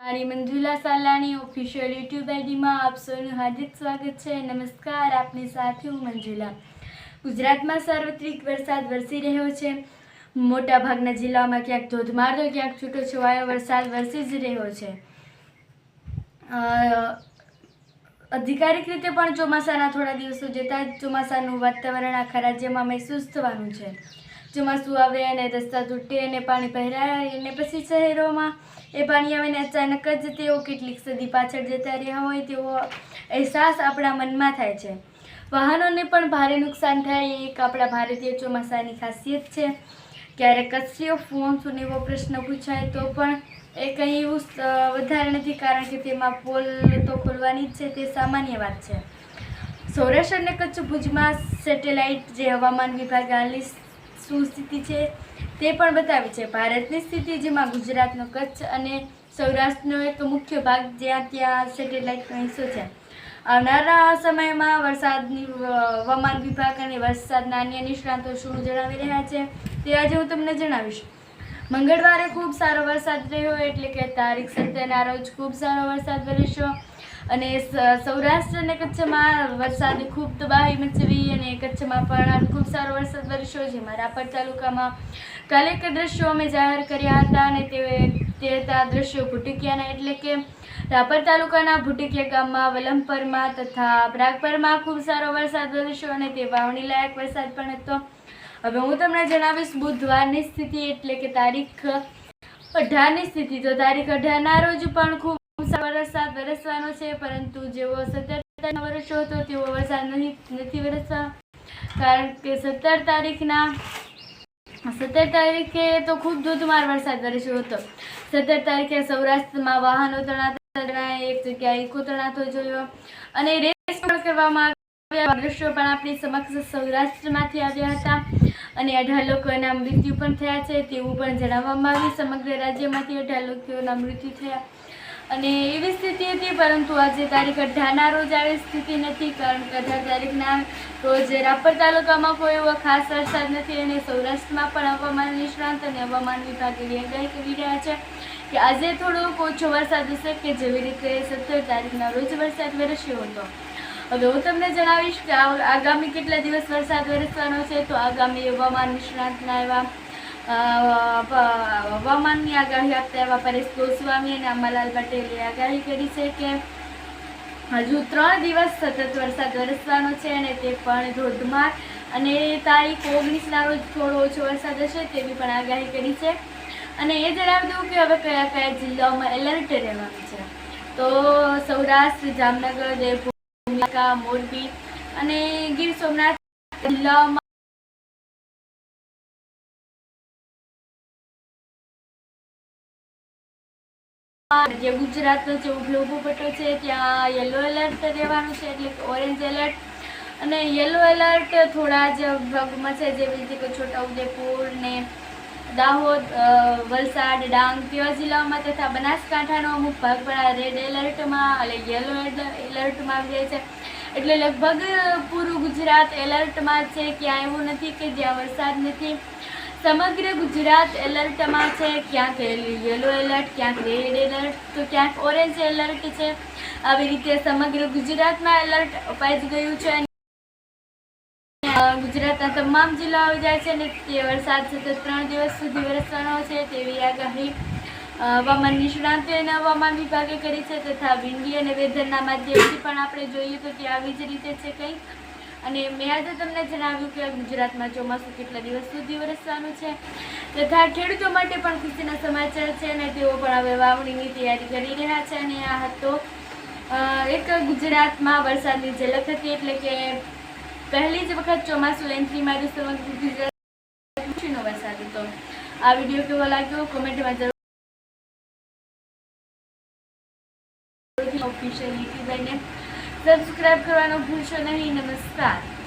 મારી મંજુલા સાલાની official YouTube આઈડીમાં આપ સૌનું હાર્દિક સ્વાગત છે. નમસ્કાર આપની સાથે હું મંજુલા. ગુજરાતમાં સાર્વત્રિક વરસાદ વરસી રહ્યો છે. મોટાભાગના જિલ્લાઓમાં ક્યાંક ધોધમાર તો ક્યાંક છૂટોછવાયો વરસાદ વરસી જ રહ્યો છે. અધિકારિક રીતે પણ ચોમાસાના થોડા દિવસો જતાં ચોમાસાનું વાતાવરણ આખા રાજ્યમાં મહેસૂસ થવાનું છે. ચોમાસું આવે અને રસ્તા તૂટે અને પાણી પહેરાય અને પછી શહેરોમાં એ પાણી આવે ને અચાનક જ તેઓ કેટલીક સદી પાછળ જતા રહ્યા હોય તેવો અહેસાસ આપણા મનમાં થાય છે. વાહનોને પણ ભારે નુકસાન થાય એ એક આપણા ભારતીય ચોમાસાની ખાસિયત છે. ક્યારેક કચ્છીઓ શું એવો પ્રશ્ન પૂછાય તો પણ એ કંઈ એવું વધારે નથી કારણ કે તેમાં પોલ તો ખોલવાની જ છે, તે સામાન્ય વાત છે. સૌરાષ્ટ્ર અને કચ્છ ભુજમાં સેટેલાઇટ જે હવામાન વિભાગ હાલની શું સ્થિતિ છે તે પણ બતાવી છે. ભારતની સ્થિતિ જેમાં ગુજરાતનો કચ્છ અને સૌરાષ્ટ્રનો એક મુખ્ય ભાગ જ્યાં ત્યાં સેટેલાઇટ હિસ્સો છે. આવનારા સમયમાં વરસાદની હવામાન વિભાગ અને વરસાદના અન્ય નિષ્ણાતો શું જણાવી રહ્યા છે તે આજે હું તમને જણાવીશ. મંગળવારે ખૂબ સારો વરસાદ રહ્યો એટલે કે તારીખ સત્તરના રોજ ખૂબ સારો વરસાદ વરસ્યો. અને સૌરાષ્ટ્ર અને કચ્છમાં વરસાદ ખૂબ તબાહી મચવી અને કચ્છમાં પણ ખૂબ સારો વરસાદ વરસ્યો જેમાં રાપર તાલુકામાં કાલે એક દ્રશ્યો અમે જાહેર કર્યા હતા અને તે તે હતા દ્રશ્યો ભૂટિકિયાના. એટલે કે રાપર તાલુકાના ભૂટિકિયા ગામમાં, વલમપરમાં તથા પ્રાગપરમાં ખૂબ સારો વરસાદ વરસ્યો અને તે વાવણી લાયક વરસાદ પણ હતો. હવે હું તમને જણાવીશ, બુધવારની સ્થિતિ એટલે કે તારીખ અઢારની સ્થિતિ. તો તારીખ અઢારના રોજ પણ ખૂબ વરસાદ વરસવાનો છે, પરંતુ જેવો સત્તર વરસ્યો હતો, તેવો વરસાદ નથી વરસવા. કારણ કે સત્તર તારીખના, સત્તર તારીખે તો ખૂબ ધોધમાર વરસાદ વરસ્યો હતો. સત્તર તારીખે સૌરાષ્ટ્રમાં વાહનો તણાતા એક જગ્યાએ ઇકો તણાતો જોયો. અને રેસ પણ કરવામાં આવ્યા. દ્રશ્યો પણ આપણી સમક્ષ સૌરાષ્ટ્રમાંથી આવ્યા હતા. અને અઢાર લોકોના મૃત્યુ પણ થયા છે, તેવું પણ જણાવવામાં આવ્યું. સમગ્ર રાજ્યમાંથી અઢાર લોકોના મૃત્યુ થયા. અને એવી સ્થિતિ હતી, પરંતુ આજે તારીખ અઢારના રોજ આવી સ્થિતિ નથી, કારણ કે અઢાર તારીખના રોજ રાપર તાલુકામાં કોઈ એવો ખાસ વરસાદ નથી અને સૌરાષ્ટ્રમાં પણ હવામાન નિષ્ણાંત અને હવામાન વિભાગે આગાહી કરી રહ્યા છે કે આજે થોડોક ઓછો વરસાદ હશે કે જેવી રીતે સત્તર તારીખના રોજ વરસાદ વરસ્યો હતો. હવે હું તમને જણાવીશ કે આગામી કેટલા દિવસ વરસાદ વરસવાનો છે, તો આગામી હવામાન નિષ્ણાંતના એવા હવામાનની આગાહી આપતા એવા પરેશ ગોસ્વામી અને અંબાલાલ પટેલે આગાહી કરી છે કે હજુ ત્રણ દિવસ સતત વરસાદ વરસવાનો છે અને તે પણ ધોધમાર અને તારીખ ઓગણીસના રોજ થોડો ઓછો વરસાદ હશે તેવી પણ આગાહી કરી છે અને એ જણાવી દઉં કે હવે કયા કયા જિલ્લાઓમાં એલર્ટ રહેવાનું છે તો સૌરાષ્ટ્ર જામનગર દેવભૂમિકા ભૂમિકા મોરબી અને ગીર સોમનાથ જિલ્લાઓમાં જે ગુજરાતનો જે ઉભલો ઊભો પટ્ટો છે, ત્યાં યલો એલર્ટ રહેવાનું છે, એટલે ઓરેન્જ એલર્ટ અને યલો એલર્ટ થોડા જ ભાગમાં છે, જેવી રીતે કે છોટાઉદેપુર ને દાહોદ વલસાડ, ડાંગ, તેવા જિલ્લાઓમાં તથા બનાસકાંઠાનો અમુક ભાગ પણ રેડ એલર્ટમાં એટલે યલો એલર્ટમાં આવી જાય છે. એટલે લગભગ પૂરું ગુજરાત એલર્ટમાં છે ક્યાં એવું નથી કે જ્યાં વરસાદ નથી. સમગ્ર ગુજરાત એલર્ટમાં છે. ક્યાંક યલો એલર્ટ ક્યાંક રેડ એલર્ટ તો ક્યાંક ઓરેન્જ એલર્ટ છે. આવી રીતે સમગ્ર ગુજરાતમાં એલર્ટ અપાઈ જ ગયું છે. ગુજરાતના તમામ જિલ્લાઓ જાય છે અને તે વરસાદ સતત ત્રણ દિવસ સુધી વરસવાનો છે. તેવી આગાહી હવામાન નિષ્ણાંતો અને હવામાન વિભાગે કરી છે. તથા વિંડી અને વેધરના માધ્યમથી પણ આપણે જોઈએ તો કે આવી જ રીતે છે કંઈક. અને મેં આજે તમને જણાવ્યું કે ગુજરાતમાં ચોમાસું કેટલા દિવસ સુધી વરસવાનું છે. તથા ખેડૂતો માટે પણ ખુશીના સમાચાર છે અને તેઓ પણ હવે વાવણીની તૈયારી કરી રહ્યા છે અને આ હતો એક ગુજરાતમાં વરસાદની ઝલક હતી એટલે કે પહેલી જ વખત ચોમાસું એન્ટ્રી માર્યું સમગ્ર ગુજરાત વરસાદ હતો. આ વીડિયો કેવો લાગ્યો? કોમેન્ટમાં જરૂર ઓફિશિયલ યુટ્યુબ સબસ્ક્રાઇબ કરવાનું ભૂલશો નહીં નમસ્કાર.